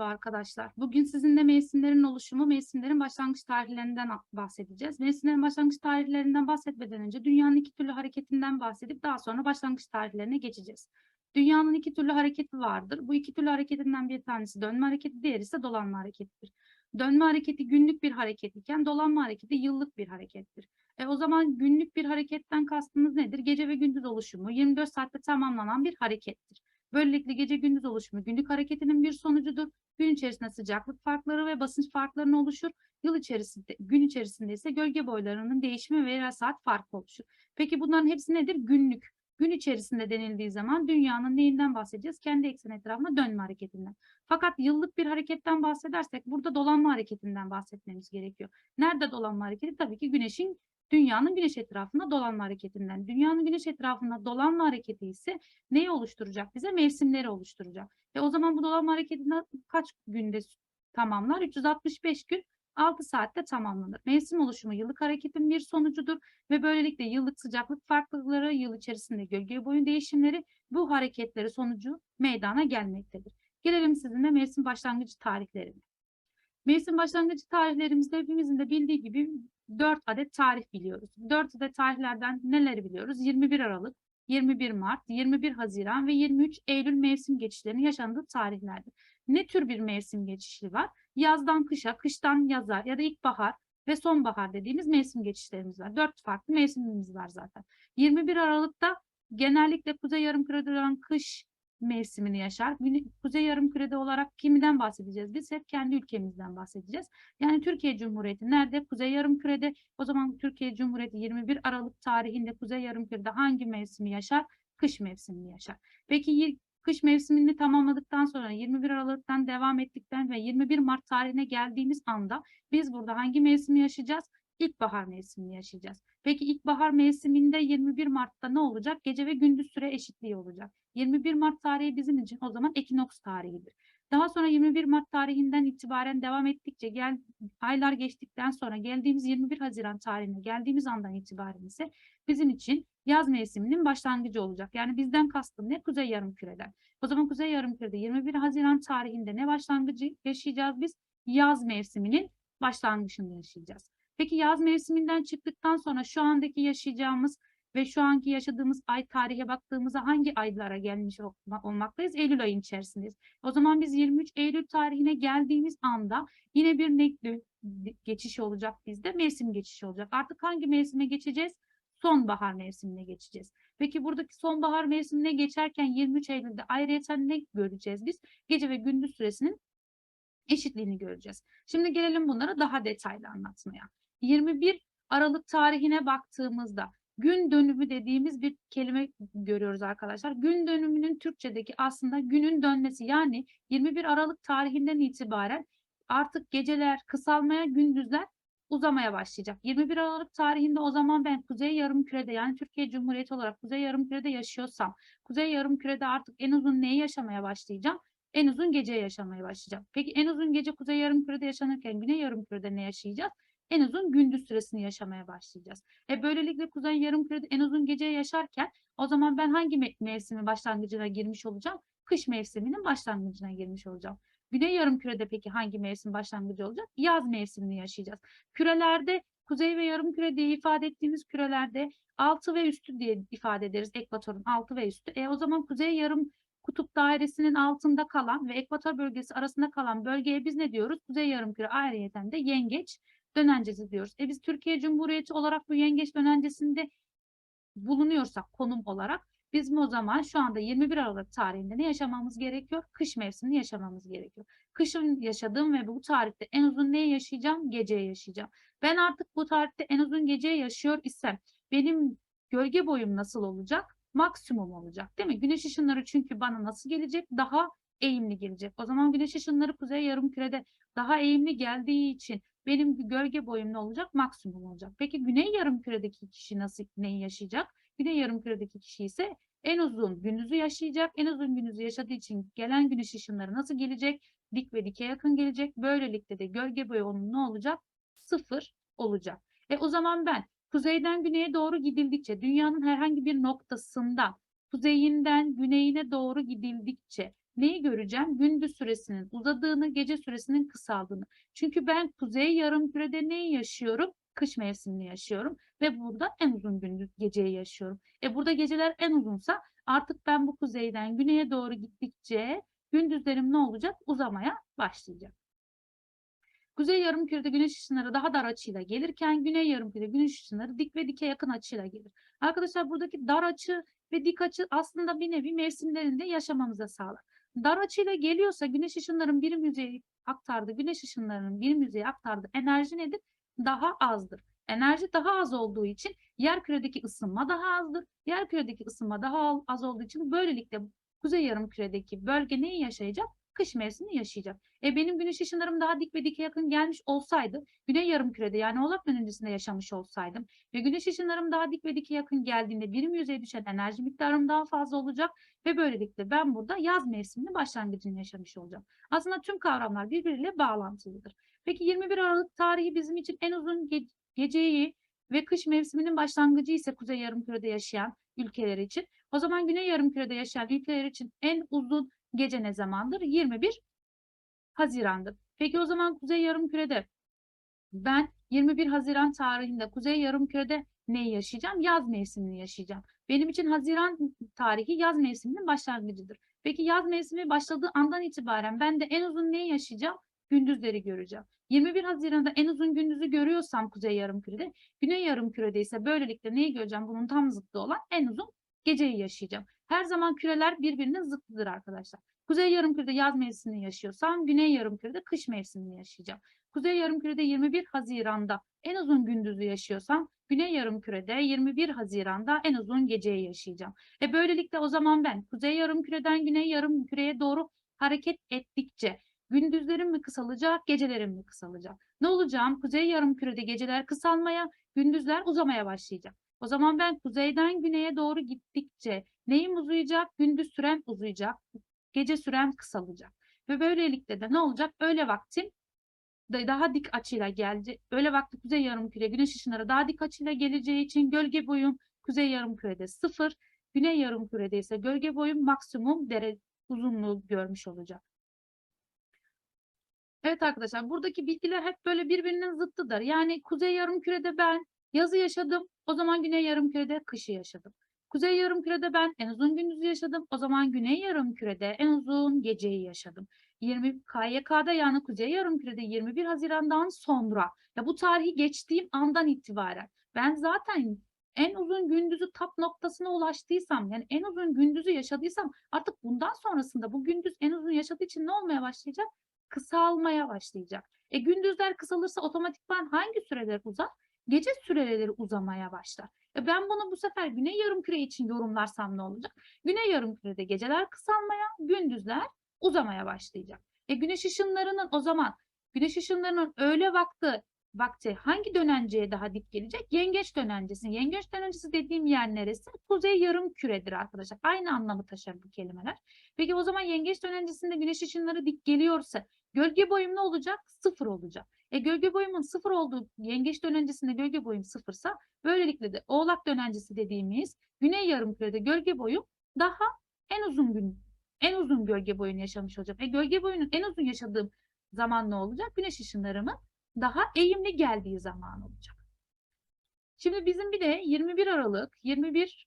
Merhaba arkadaşlar. Bugün sizinle mevsimlerin oluşumu, mevsimlerin başlangıç tarihlerinden bahsedeceğiz. Mevsimlerin başlangıç tarihlerinden bahsetmeden önce dünyanın iki türlü hareketinden bahsedip daha sonra başlangıç tarihlerine geçeceğiz. Dünyanın iki türlü hareketi vardır. Bu iki türlü hareketinden bir tanesi dönme hareketi, diğeri ise dolanma hareketidir. Dönme hareketi günlük bir hareket iken dolanma hareketi yıllık bir harekettir. E o zaman günlük bir hareketten kastımız nedir? Gece ve gündüz oluşumu 24 saatte tamamlanan bir harekettir. Böylelikle gece gündüz oluşumu günlük hareketinin bir sonucudur. Gün içerisinde sıcaklık farkları ve basınç farkları oluşur. Yıl içerisinde, gün içerisinde ise gölge boylarının değişimi ve saat farkı oluşur. Peki bunların hepsi nedir? Günlük. Gün içerisinde denildiği zaman dünyanın neyinden bahsedeceğiz? Kendi ekseni etrafında dönme hareketinden. Fakat yıllık bir hareketten bahsedersek burada dolanma hareketinden bahsetmemiz gerekiyor. Nerede dolanma hareketi? Tabii ki güneşin dünyanın güneş etrafında dolanma hareketinden. Dünyanın güneş etrafında dolanma hareketi ise neyi oluşturacak bize? Mevsimleri oluşturacak. E o zaman bu dolanma hareketini kaç günde tamamlar? 365 gün 6 saatte tamamlanır. Mevsim oluşumu yıllık hareketin bir sonucudur ve böylelikle yıllık sıcaklık farklılıkları, yıl içerisinde gölge boyun değişimleri bu hareketleri sonucu meydana gelmektedir. Gelelim sizinle mevsim başlangıcı tarihlerine. Mevsim başlangıcı tarihlerimizde hepimizin de bildiği gibi 4 adet tarih biliyoruz. 4 adet tarihlerden neleri biliyoruz? 21 Aralık, 21 Mart, 21 Haziran ve 23 Eylül mevsim geçişlerinin yaşandığı tarihlerdir. Ne tür bir mevsim geçişi var? Yazdan kışa, kıştan yaza ya da ilkbahar ve sonbahar dediğimiz mevsim geçişlerimiz var. Dört farklı mevsimimiz var zaten. 21 Aralık'ta genellikle Kuzey Yarımküre'de olan kış mevsimini yaşar. Kuzey Yarımküre'de olarak kimden bahsedeceğiz? Biz hep kendi ülkemizden bahsedeceğiz. Yani Türkiye Cumhuriyeti nerede? Kuzey Yarımküre'de. O zaman Türkiye Cumhuriyeti 21 Aralık tarihinde Kuzey Yarımküre'de hangi mevsimi yaşar? Kış mevsimini yaşar. Peki kış mevsimini tamamladıktan sonra 21 Aralık'tan devam ettikten ve 21 Mart tarihine geldiğimiz anda biz burada hangi mevsimi yaşayacağız? İlkbahar mevsimini yaşayacağız. Peki ilkbahar mevsiminde 21 Mart'ta ne olacak? Gece ve gündüz süre eşitliği olacak. 21 Mart tarihi bizim için o zaman ekinoks tarihidir. Daha sonra 21 Mart tarihinden itibaren devam ettikçe gel, aylar geçtikten sonra geldiğimiz 21 Haziran tarihine geldiğimiz andan itibaren ise bizim için yaz mevsiminin başlangıcı olacak. Yani bizden kastım ne? Kuzey Yarımküre'den. O zaman Kuzey Yarımküre'de 21 Haziran tarihinde ne başlangıcı yaşayacağız biz? Yaz mevsiminin başlangıcını yaşayacağız. Peki yaz mevsiminden çıktıktan sonra şu andaki yaşayacağımız ve şu anki yaşadığımız ay tarihe baktığımızda hangi aylara gelmiş olma- olmaktayız? Eylül ayın içerisindeyiz. O zaman biz 23 Eylül tarihine geldiğimiz anda yine bir renkli geçiş olacak bizde. Mevsim geçişi olacak. Artık hangi mevsime geçeceğiz? Sonbahar mevsimine geçeceğiz. Peki buradaki sonbahar mevsimine geçerken 23 Eylül'de ayrıyeten ne göreceğiz biz? Gece ve gündüz süresinin eşitliğini göreceğiz. Şimdi gelelim bunları daha detaylı anlatmaya. 21 Aralık tarihine baktığımızda gün dönümü dediğimiz bir kelime görüyoruz arkadaşlar. Gün dönümünün Türkçedeki aslında günün dönmesi yani 21 Aralık tarihinden itibaren artık geceler kısalmaya, gündüzler uzamaya başlayacak. 21 Aralık tarihinde o zaman ben Kuzey Yarımküre'de yani Türkiye Cumhuriyeti olarak Kuzey Yarımküre'de yaşıyorsam, Kuzey Yarımküre'de artık en uzun neyi yaşamaya başlayacağım? En uzun gece yaşamaya başlayacağım. Peki en uzun gece Kuzey Yarımküre'de yaşanırken Güney Yarımküre'de ne yaşayacağız? En uzun gündüz süresini yaşamaya başlayacağız. E böylelikle Kuzey Yarımküre'de en uzun gece yaşarken o zaman ben hangi me- mevsimin başlangıcına girmiş olacağım? Kış mevsiminin başlangıcına girmiş olacağım. Güney Yarımküre'de peki hangi mevsim başlangıcı olacak? Yaz mevsimini yaşayacağız. Kürelerde kuzey ve yarımküre diye ifade ettiğimiz kürelerde altı ve üstü diye ifade ederiz. Ekvatorun altı ve üstü. E o zaman kuzey yarım kutup dairesinin altında kalan ve ekvator bölgesi arasında kalan bölgeye biz ne diyoruz? Kuzey yarımküre ayrıyeten de yengeç dönencesi diyoruz. E biz Türkiye Cumhuriyeti olarak bu yengeç dönencesinde bulunuyorsak konum olarak biz mi o zaman şu anda 21 Aralık tarihinde ne yaşamamız gerekiyor? Kış mevsimini yaşamamız gerekiyor. Kışın yaşadığım ve bu tarihte en uzun neyi yaşayacağım? Geceyi yaşayacağım. Ben artık bu tarihte en uzun geceyi yaşıyor isem benim gölge boyum nasıl olacak? Maksimum olacak değil mi? Güneş ışınları çünkü bana nasıl gelecek? Daha eğimli gelecek. O zaman güneş ışınları kuzey yarımkürede daha eğimli geldiği için benim gölge boyum ne olacak? Maksimum olacak. Peki güney yarımküredeki kişi nasıl neyi yaşayacak? Güney yarımküredeki kişi ise en uzun gündüzü yaşayacak. En uzun gündüzü yaşadığı için gelen güneş ışınları nasıl gelecek? Dik ve dike yakın gelecek. Böylelikle de gölge boyu onun ne olacak? Sıfır olacak. E o zaman ben kuzeyden güneye doğru gidildikçe dünyanın herhangi bir noktasında kuzeyinden güneyine doğru gidildikçe neyi göreceğim? Gündüz süresinin uzadığını, gece süresinin kısaldığını. Çünkü ben kuzey yarımkürede neyi yaşıyorum? Kış mevsimini yaşıyorum ve burada en uzun gündüz geceyi yaşıyorum. E burada geceler en uzunsa artık ben bu kuzeyden güneye doğru gittikçe gündüzlerim ne olacak? Uzamaya başlayacak. Kuzey yarımkürede güneş ışınları daha dar açıyla gelirken güney yarımkürede güneş ışınları dik ve dike yakın açıyla gelir. Arkadaşlar buradaki dar açı ve dik açı aslında bir nevi mevsimlerinde yaşamamıza sağlar. Dar açıyla geliyorsa güneş ışınlarının bir yüzeye aktardığı, güneş ışınlarının bir yüzeye aktardığı enerji nedir? Daha azdır. Enerji daha az olduğu için yer küredeki ısınma daha azdır. Yer küredeki ısınma daha az olduğu için böylelikle kuzey yarımküredeki bölge neyi yaşayacak? Kış mevsimini yaşayacak. E benim güneş ışınlarım daha dik ve dike yakın gelmiş olsaydı, güney yarımkürede yani oğlak dönencesinde yaşamış olsaydım ve güneş ışınlarım daha dik ve dike yakın geldiğinde birim yüzeye düşen enerji miktarım daha fazla olacak ve böylelikle ben burada yaz mevsiminin başlangıcını yaşamış olacağım. Aslında tüm kavramlar birbiriyle bağlantılıdır. Peki 21 Aralık tarihi bizim için en uzun ge geceyi ve kış mevsiminin başlangıcı ise kuzey yarımkürede yaşayan ülkeler için. O zaman güney yarımkürede yaşayan ülkeler için en uzun gece ne zamandır? 21 Haziran'dır. Peki o zaman kuzey yarımkürede ben 21 Haziran tarihinde kuzey yarımkürede neyi yaşayacağım? Yaz mevsimini yaşayacağım. Benim için Haziran tarihi yaz mevsiminin başlangıcıdır. Peki yaz mevsimi başladığı andan itibaren ben de en uzun neyi yaşayacağım? Gündüzleri göreceğim. 21 Haziran'da en uzun gündüzü görüyorsam kuzey yarımkürede, güney yarımkürede ise böylelikle neyi göreceğim? Bunun tam zıttı olan en uzun geceyi yaşayacağım. Her zaman küreler birbirinin zıttıdır arkadaşlar. Kuzey yarımkürede yaz mevsimini yaşıyorsam güney yarımkürede kış mevsimini yaşayacağım. Kuzey yarımkürede 21 Haziran'da en uzun gündüzü yaşıyorsam güney yarımkürede 21 Haziran'da en uzun geceyi yaşayacağım. E böylelikle o zaman ben kuzey yarımküreden güney yarımküreye doğru hareket ettikçe gündüzlerim mi kısalacak, gecelerim mi kısalacak? Ne olacağım? Kuzey yarımkürede geceler kısalmaya, gündüzler uzamaya başlayacak. O zaman ben kuzeyden güneye doğru gittikçe neyim uzayacak? Gündüz süren uzayacak, gece süren kısalacak. Ve böylelikle de ne olacak? Öğle vaktim da- daha dik açıyla geldi. Öğle vakti kuzey yarımküre güneş ışınları daha dik açıyla geleceği için gölge boyum kuzey yarımkürede sıfır, güney yarımkürede ise gölge boyum maksimum dere uzunluğu görmüş olacak. Evet arkadaşlar buradaki bilgiler hep böyle birbirinin zıttıdır. Yani kuzey yarımkürede ben yazı yaşadım, o zaman güney yarımkürede kışı yaşadım. Kuzey yarımkürede ben en uzun gündüzü yaşadım, o zaman güney yarımkürede en uzun geceyi yaşadım. 20 KYK'da yani kuzey yarımkürede 21 Haziran'dan sonra ya bu tarihi geçtiğim andan itibaren ben zaten en uzun gündüzü tap noktasına ulaştıysam yani en uzun gündüzü yaşadıysam artık bundan sonrasında bu gündüz en uzun yaşadığı için ne olmaya başlayacak? Kısalmaya başlayacak. E gündüzler kısalırsa otomatikman hangi süreler uzar? Gece süreleri uzamaya başlar. E ben bunu bu sefer güney yarımküre için yorumlarsam ne olacak? Güney yarımkürede geceler kısalmaya, gündüzler uzamaya başlayacak. E güneş ışınlarının o zaman güneş ışınlarının öğle vakti vakti hangi dönenceye daha dik gelecek? Yengeç dönencesi. Yengeç dönencesi dediğim yer neresi? Kuzey yarım küredir arkadaşlar. Aynı anlamı taşır bu kelimeler. Peki o zaman yengeç dönencesinde güneş ışınları dik geliyorsa gölge boyum ne olacak? Sıfır olacak. E gölge boyumun sıfır olduğu yengeç dönencesinde gölge boyum sıfırsa böylelikle de oğlak dönencesi dediğimiz güney yarımkürede gölge boyum daha en uzun gün en uzun gölge boyunu yaşamış olacak. E gölge boyunun en uzun yaşadığım zaman ne olacak? Güneş ışınlarımın daha eğimli geldiği zaman olacak. Şimdi bizim bir de 21 Aralık, 21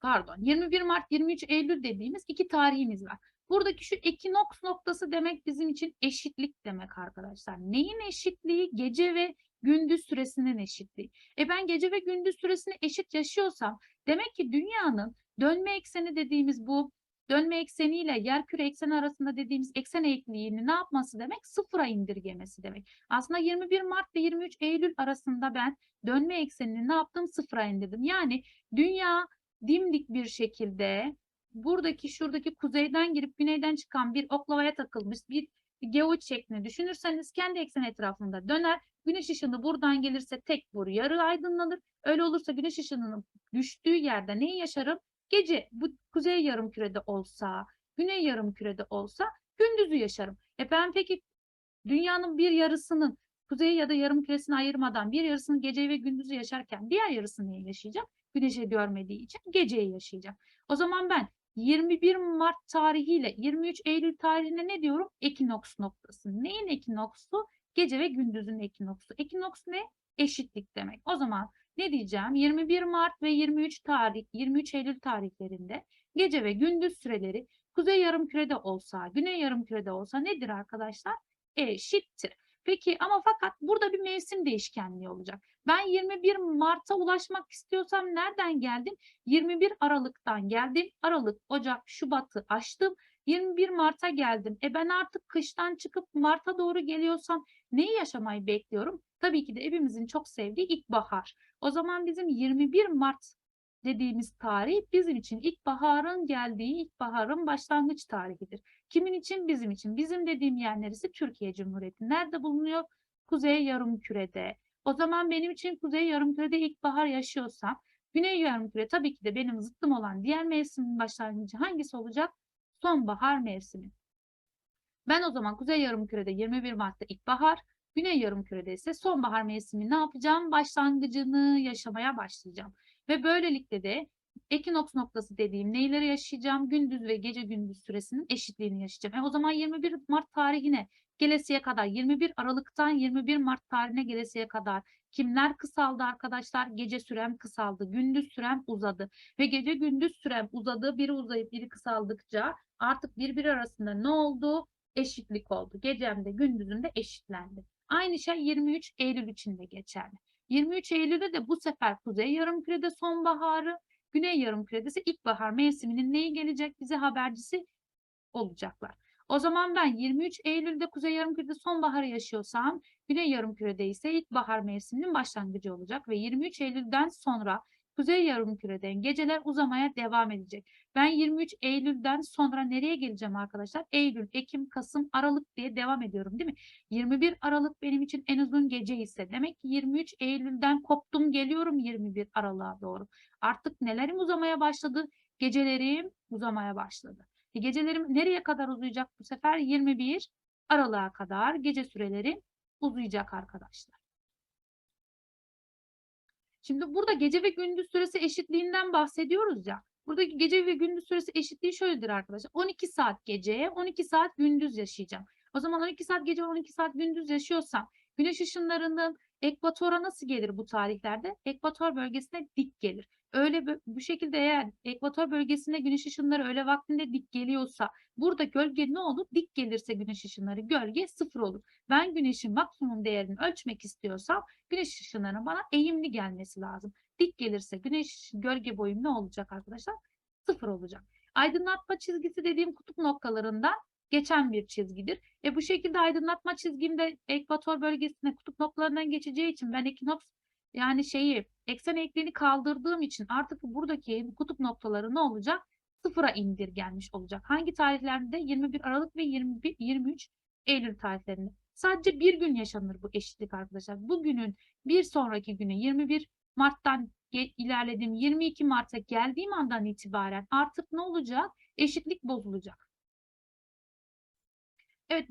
pardon 21 Mart, 23 Eylül dediğimiz iki tarihimiz var. Buradaki şu ekinoks noktası demek bizim için eşitlik demek arkadaşlar. Neyin eşitliği? Gece ve gündüz süresinin eşitliği. E ben gece ve gündüz süresini eşit yaşıyorsam demek ki dünyanın dönme ekseni dediğimiz bu dönme ekseniyle yer küre ekseni arasında dediğimiz eksen eğikliğini ne yapması demek? Sıfıra indirgemesi demek. Aslında 21 Mart ve 23 Eylül arasında ben dönme eksenini ne yaptım? Sıfıra indirdim. Yani dünya dimdik bir şekilde buradaki şuradaki kuzeyden girip güneyden çıkan bir oklavaya takılmış bir geoid şeklini düşünürseniz kendi eksen etrafında döner. Güneş ışını buradan gelirse tek vur yarı aydınlanır. Öyle olursa güneş ışınının düştüğü yerde neyi yaşarım? Gece bu kuzey yarımkürede olsa, güney yarımkürede olsa gündüzü yaşarım. E ben peki dünyanın bir yarısının kuzey ya da yarımküresini ayırmadan bir yarısını gece ve gündüzü yaşarken diğer yarısını neyi yaşayacak? Güneşi görmediği için geceyi yaşayacak. O zaman ben 21 Mart tarihiyle 23 Eylül tarihine ne diyorum? Ekinoks noktası. Neyin ekinoksu? Gece ve gündüzün ekinoksu. Ekinoks ne? Eşitlik demek. O zaman ne diyeceğim? 21 Mart ve 23 tarih, 23 Eylül tarihlerinde gece ve gündüz süreleri kuzey yarımkürede olsa, güney yarımkürede olsa nedir arkadaşlar? Eşittir. Peki ama fakat burada bir mevsim değişkenliği olacak. Ben 21 Mart'a ulaşmak istiyorsam nereden geldim? 21 Aralık'tan geldim. Aralık, Ocak, Şubat'ı açtım. 21 Mart'a geldim. E ben artık kıştan çıkıp Mart'a doğru geliyorsam neyi yaşamayı bekliyorum? Tabii ki de hepimizin çok sevdiği ilkbahar. O zaman bizim 21 Mart dediğimiz tarih bizim için ilkbaharın geldiği, ilkbaharın başlangıç tarihidir. Kimin için? Bizim için. Bizim dediğim yer neresi? Türkiye Cumhuriyeti. Nerede bulunuyor? Kuzey Yarımküre'de. O zaman benim için Kuzey Yarımküre'de ilkbahar yaşıyorsam, Güney Yarımküre tabii ki de benim zıttım olan diğer mevsimin başlangıcı hangisi olacak? Sonbahar mevsimi. Ben o zaman Kuzey Yarımküre'de 21 Mart'ta ilkbahar, Güney Yarımküre'de ise sonbahar mevsimi ne yapacağım? Başlangıcını yaşamaya başlayacağım. Ve böylelikle de ekinoks noktası dediğim neyleri yaşayacağım? Gündüz ve gece gündüz süresinin eşitliğini yaşayacağım. E o zaman 21 Mart tarihine gelesiye kadar 21 Aralık'tan 21 Mart tarihine gelesiye kadar kimler kısaldı arkadaşlar? Gece sürem kısaldı, gündüz sürem uzadı ve gece gündüz sürem uzadı. Biri uzayıp biri kısaldıkça artık birbiri arasında ne oldu? Eşitlik oldu. Gecemde gündüzümde eşitlendi. Aynı şey 23 Eylül için de geçerli. 23 Eylül'de de bu sefer Kuzey Yarımküre'de sonbaharı, Güney Yarımküre'de ise ilkbahar mevsiminin neyi gelecek bize habercisi olacaklar. O zaman ben 23 Eylül'de Kuzey Yarımküre'de sonbaharı yaşıyorsam Güney Yarımküre'de ise ilkbahar mevsiminin başlangıcı olacak ve 23 Eylül'den sonra Kuzey Yarımküre'den geceler uzamaya devam edecek. Ben 23 Eylül'den sonra nereye geleceğim arkadaşlar? Eylül, Ekim, Kasım, Aralık diye devam ediyorum değil mi? 21 Aralık benim için en uzun gece ise demek ki 23 Eylül'den koptum geliyorum 21 Aralık'a doğru. Artık nelerim uzamaya başladı? Gecelerim uzamaya başladı. E gecelerim nereye kadar uzayacak bu sefer? 21 Aralık'a kadar gece süreleri uzayacak arkadaşlar. Şimdi burada gece ve gündüz süresi eşitliğinden bahsediyoruz ya. Buradaki gece ve gündüz süresi eşitliği şöyledir arkadaşlar. 12 saat gece, 12 saat gündüz yaşayacağım. O zaman 12 saat gece, 12 saat gündüz yaşıyorsam güneş ışınlarının ekvatora nasıl gelir bu tarihlerde? Ekvator bölgesine dik gelir. Öyle bu şekilde eğer ekvator bölgesinde güneş ışınları öyle vaktinde dik geliyorsa burada gölge ne olur? Dik gelirse güneş ışınları gölge sıfır olur. Ben güneşin maksimum değerini ölçmek istiyorsam güneş ışınlarının bana eğimli gelmesi lazım. Dik gelirse güneş gölge boyum ne olacak arkadaşlar? Sıfır olacak. Aydınlatma çizgisi dediğim kutup noktalarından geçen bir çizgidir. E bu şekilde aydınlatma çizgimde ekvator bölgesine kutup noktalarından geçeceği için ben ekinoks yani şeyi eksen eğikliğini kaldırdığım için artık buradaki kutup noktaları ne olacak? Sıfıra indirgenmiş olacak. Hangi tarihlerde? 21 Aralık ve 21, 23 Eylül tarihlerinde. Sadece bir gün yaşanır bu eşitlik arkadaşlar. Bugünün bir sonraki günü 21 Mart'tan ilerledim 22 Mart'a geldiğim andan itibaren artık ne olacak? Eşitlik bozulacak. Evet,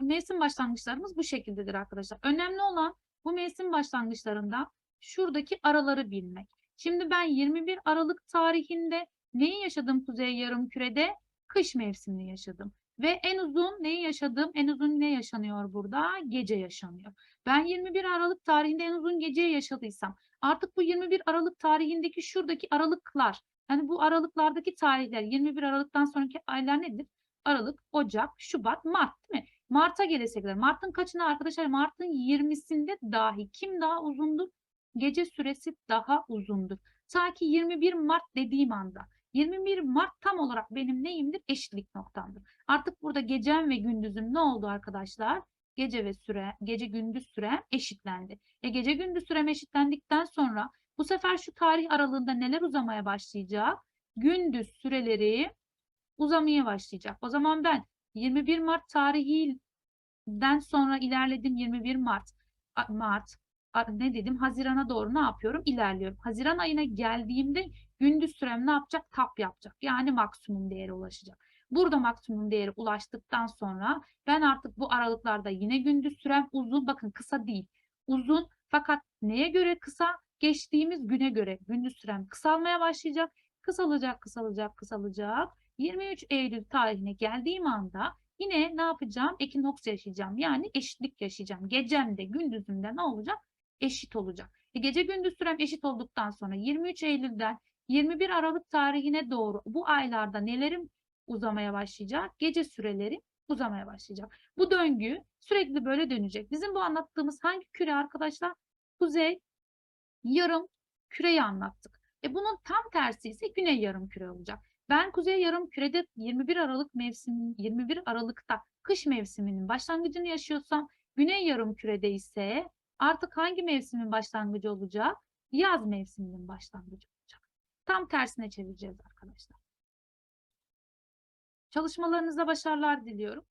mevsim başlangıçlarımız bu şekildedir arkadaşlar. Önemli olan bu mevsim başlangıçlarında şuradaki araları bilmek. Şimdi ben 21 Aralık tarihinde neyi yaşadım Kuzey Yarımküre'de? Kış mevsimini yaşadım. Ve en uzun neyi yaşadım? En uzun ne yaşanıyor burada? Gece yaşanıyor. Ben 21 Aralık tarihinde en uzun geceyi yaşadıysam artık bu 21 Aralık tarihindeki şuradaki aralıklar yani bu aralıklardaki tarihler 21 Aralık'tan sonraki aylar nedir? Aralık, Ocak, Şubat, Mart değil mi? Mart'a gelesek kadar. Mart'ın kaçına arkadaşlar? Mart'ın 20'sinde dahi kim daha uzundur? Gece süresi daha uzundur. Ta ki 21 Mart dediğim anda. 21 Mart tam olarak benim neyimdir? Eşitlik noktamdır. Artık burada gecem ve gündüzüm ne oldu arkadaşlar? Gece ve süre, gece gündüz sürem eşitlendi. E gece gündüz sürem eşitlendikten sonra bu sefer şu tarih aralığında neler uzamaya başlayacak? Gündüz süreleri uzamaya başlayacak. O zaman ben 21 Mart tarihinden sonra ilerledim 21 Mart. Mart ne dedim? Hazirana doğru ne yapıyorum? İlerliyorum. Haziran ayına geldiğimde gündüz sürem ne yapacak? Tap yapacak. Yani maksimum değere ulaşacak. Burada maksimum değere ulaştıktan sonra ben artık bu aralıklarda yine gündüz sürem uzun. Bakın kısa değil. Uzun fakat neye göre kısa? Geçtiğimiz güne göre gündüz sürem kısalmaya başlayacak. Kısalacak, kısalacak, kısalacak. 23 Eylül tarihine geldiğim anda yine ne yapacağım? Ekinoks yaşayacağım. Yani eşitlik yaşayacağım. Gecemde, gündüzümde ne olacak? Eşit olacak. E gece gündüz sürem eşit olduktan sonra 23 Eylül'den 21 Aralık tarihine doğru bu aylarda nelerim uzamaya başlayacak? Gece süreleri uzamaya başlayacak. Bu döngü sürekli böyle dönecek. Bizim bu anlattığımız hangi küre arkadaşlar? Kuzey yarım küreyi anlattık. E bunun tam tersi ise güney yarım küre olacak. Ben kuzey yarım kürede 21 Aralık mevsim 21 Aralık'ta kış mevsiminin başlangıcını yaşıyorsam güney yarım kürede ise artık hangi mevsimin başlangıcı olacak? Yaz mevsiminin başlangıcı olacak. Tam tersine çevireceğiz arkadaşlar. Çalışmalarınızda başarılar diliyorum.